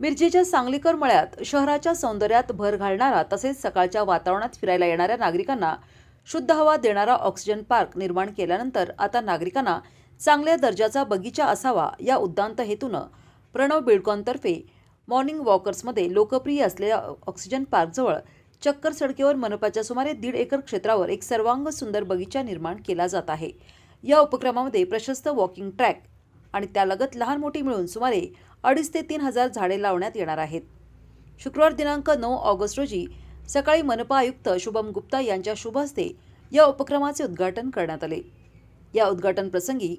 मिरजेच्या सांगलीकर मळ्यात शहराच्या सौंदर्यात भर घालणारा तसेच सकाळच्या वातावरणात फिरायला येणाऱ्या नागरिकांना शुद्ध हवा देणारा ऑक्सिजन पार्क निर्माण केल्यानंतर आता नागरिकांना चांगल्या दर्जाचा बगीचा असावा या उद्दांत हेतूनं प्रणव बिळकॉनतर्फे मॉर्निंग वॉकर्समध्ये लोकप्रिय असलेल्या ऑक्सिजन पार्कजवळ चक्कर सडकेवर मनपाच्या सुमारे दीड एकर क्षेत्रावर एक सर्वांग सुंदर बगीचा निर्माण केला जात आहे. या उपक्रमामध्ये प्रशस्त वॉकिंग ट्रॅक आणि त्यालगत लहान मोठी मिळून सुमारे अडीच ते तीन हजार झाडे लावण्यात येणार आहेत. शुक्रवार दिनांक नऊ ऑगस्ट रोजी सकाळी मनपा आयुक्त शुभम गुप्ता यांच्या शुभ हस्ते या उपक्रमाचे उद्घाटन करण्यात आले. या उद्घाटन प्रसंगी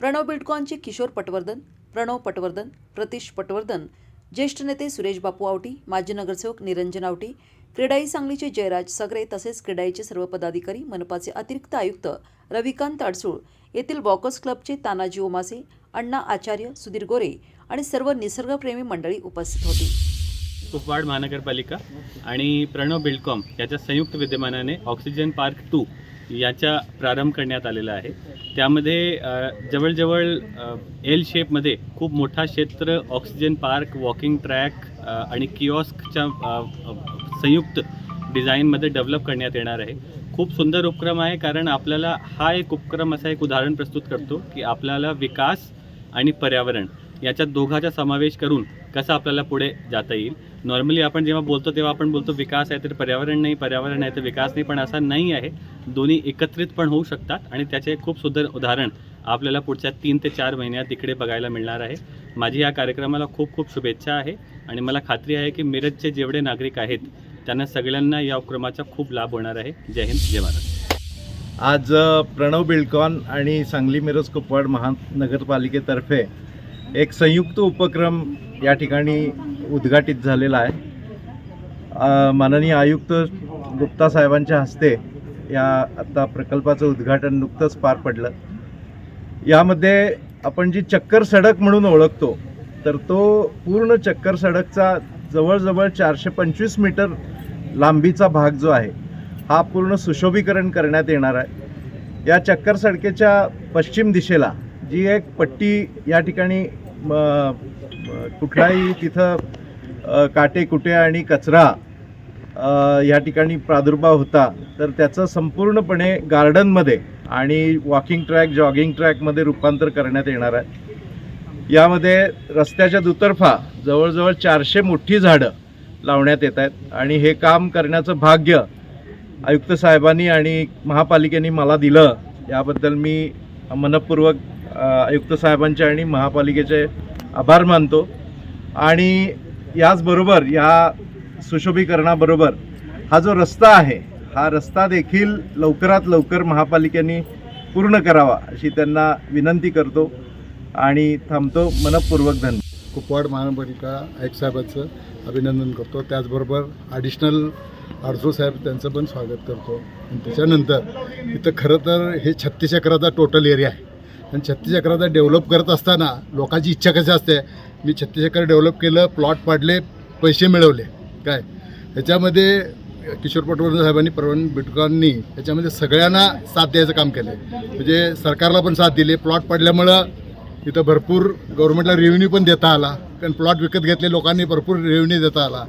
प्रणव बिटकॉनचे किशोर पटवर्धन प्रणव पटवर्धन प्रतीश पटवर्धन ज्येष्ठ नेते सुरेश बापू आवटी माजी नगरसेवक निरंजन आवटी क्रीडाई सांगलीचे जयराज सगरे तसेच क्रीडाईचे सर्व पदाधिकारी मनपाचे अतिरिक्त आयुक्त रविकांत अडसूळ येथील बॉकर्स क्लबचे तानाजी ओमासे अण्णा आचार्य सुधीर गोरे आणि सर्व निसर्गप्रेमी मंडळी उपस्थित होती. कुपवाड महानगरपालिका आणि प्रणव बिल्डकॉम याच्या संयुक्त विद्यमानाने ऑक्सिजन पार्क टू याचा प्रारंभ करण्यात आलेला आहे. त्यामध्ये जवळजवळ एल शेपमध्ये खूप मोठा क्षेत्र ऑक्सिजन पार्क वॉकिंग ट्रॅक आणि किऑस्कच्या संयुक्त डिझाईनमध्ये डेव्हलप करण्यात येणार आहे. खूप सुंदर उपक्रम आहे कारण आपल्याला हा एक उपक्रम असा एक उदाहरण प्रस्तुत करतो की आपल्याला विकास आणि पर्यावरण याच्यात दोघाचा समावेश करून कसं आपल्याला पुढे जाता येईल. नॉर्मली आपण जेव्हा बोलतो तेव्हा आपण बोलतो विकास आहे तर पर्यावरण नाही पर्यावरण आहे तर विकास नाही पण असा नाही आहे. दोन्ही एकत्रित पण होऊ शकतात आणि त्याचे खूप सुंदर उदाहरण आपल्याला पुढच्या तीन ते चार महिन्यात तिकडे बघायला मिळणार आहे. माझी या कार्यक्रमाला खूप खूप शुभेच्छा आहे आणि मला खात्री आहे की मिरजचे जेवढे नागरिक आहेत त्यांना सगळ्यांना या उपक्रमाचा खूप लाभ होणार आहे. जय हिंद जय महाराष्ट्र. आज प्रणव बिल्डकॉन आणि सांगली मिरज कुपवाड महानगरपालिकेतर्फे एक संयुक्त उपक्रम या ठिकाणी उद्घाटित झालेला आहे. माननीय आयुक्त गुप्ता साहेबांच्या हस्ते या आत्ता प्रकल्पाचं उद्घाटन नुकतंच पार पडलं. यामध्ये आपण जी चक्कर सडक म्हणून ओळखतो तर तो पूर्ण चक्कर सडकचा जवळजवळ चारशे पंचवीस मीटर लांबीचा भाग जो आहे हा पूर्ण सुशोभीकरण करण्यात येणार आहे. या चक्कर सडकेच्या पश्चिम दिशेला जी एक पट्टी या ठिकाणी कुठलाही तिथं काटे कुटे आणि कचरा या ठिकाणी प्रादुर्भाव होता तर त्याचं संपूर्णपणे गार्डनमध्ये आणि वॉकिंग ट्रॅक जॉगिंग ट्रॅकमध्ये रूपांतर करण्यात येणार आहे. यामध्ये रस्त्याच्या दुतर्फा जवळजवळ चारशे मोठी झाडं लावण्यात येत आहेत आणि हे काम करण्याचं भाग्य आयुक्त साहेबांनी आणि महापालिकेने मला दिलं याबद्दल मी मनपूर्वक आयुक्त साहेबांचे आणि महापालिकेचे आभार मानतो. आणि याचबरोबर या सुशोभीकरणाबरोबर हा जो रस्ता आहे हा रस्ता देखील लवकरात लवकर महापालिकेने पूर्ण करावा अशी त्यांना विनंती करतो आणि थांबतो. मनपूर्वक धन्यवाद. कुपवाड महानगरपालिका आयुक्त साहेबांचं अभिनंदन करतो. त्याचबरोबर ॲडिशनल आरजो साहेब त्यांचं पण स्वागत करतो. आणि त्याच्यानंतर इथं खरं तर हे छत्तीस एकराचा टोटल एरिया आहे. आणि छत्तीस एकराचा डेव्हलप करत असताना लोकांची इच्छा कशी असते? मी छत्तीस एकर डेव्हलप केलं प्लॉट पाडले पैसे मिळवले. काय? ह्याच्यामध्ये किशोर पटवर्धन साहेबांनी प्रवीण बिटकरांनी याच्यामध्ये सगळ्यांना साथ द्यायचं काम केलं म्हणजे सरकारला पण साथ दिली. प्लॉट पडल्यामुळं इथं भरपूर गव्हर्नमेंटला रेव्हेन्यू पण देता आला. कारण प्लॉट विकत घेतले लोकांनी भरपूर रेव्हेन्यू देता आला.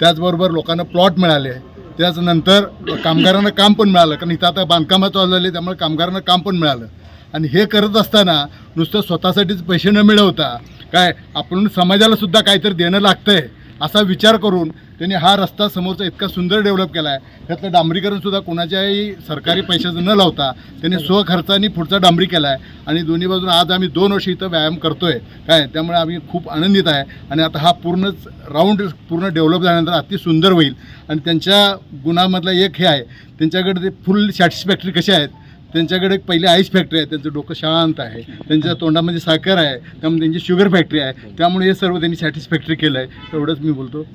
त्याचबरोबर लोकांना प्लॉट मिळाले त्याचनंतर कामगारांना काम पण मिळालं. कारण इथं आता बांधकामात झाले त्यामुळे कामगारांना काम पण मिळालं. आणि हे करत असताना नुसतं स्वतःसाठीच पैसे न मिळवता काय आपण समाजाला सुद्धा काहीतरी देणं लागतं आहे असा विचार करून त्यांनी हा रस्ता समोरचा इतका सुंदर डेव्हलप केला आहे त्यातलं डांबरीकरणसुद्धा कोणाच्याही सरकारी पैशाचं न लावता त्यांनी स्वखर्चाने पुढचा डांबरी केला आहे आणि दोन्ही बाजून आज आम्ही दोन वर्ष इथं व्यायाम करतोय. काय? त्यामुळे आम्ही खूप आनंदित आहे. आणि आता हा पूर्णच राऊंड पूर्ण डेव्हलप झाल्यानंतर अति सुंदर होईल. आणि त्यांच्या गुणामधला एक हे आहे. त्यांच्याकडे ते फुल सॅटिस्फॅक्टरी कसे आहेत? त्यांच्याकडे एक पहिली आईस फॅक्टरी आहे त्यांचं डोकं शांत आहे त्यांच्या तोंडामध्ये साखर आहे त्यामुळे त्यांची शुगर फॅक्टरी आहे. त्यामुळे हे सर्व त्यांनी सॅटिस्फॅक्टरी केलं आहे एवढंच मी बोलतो.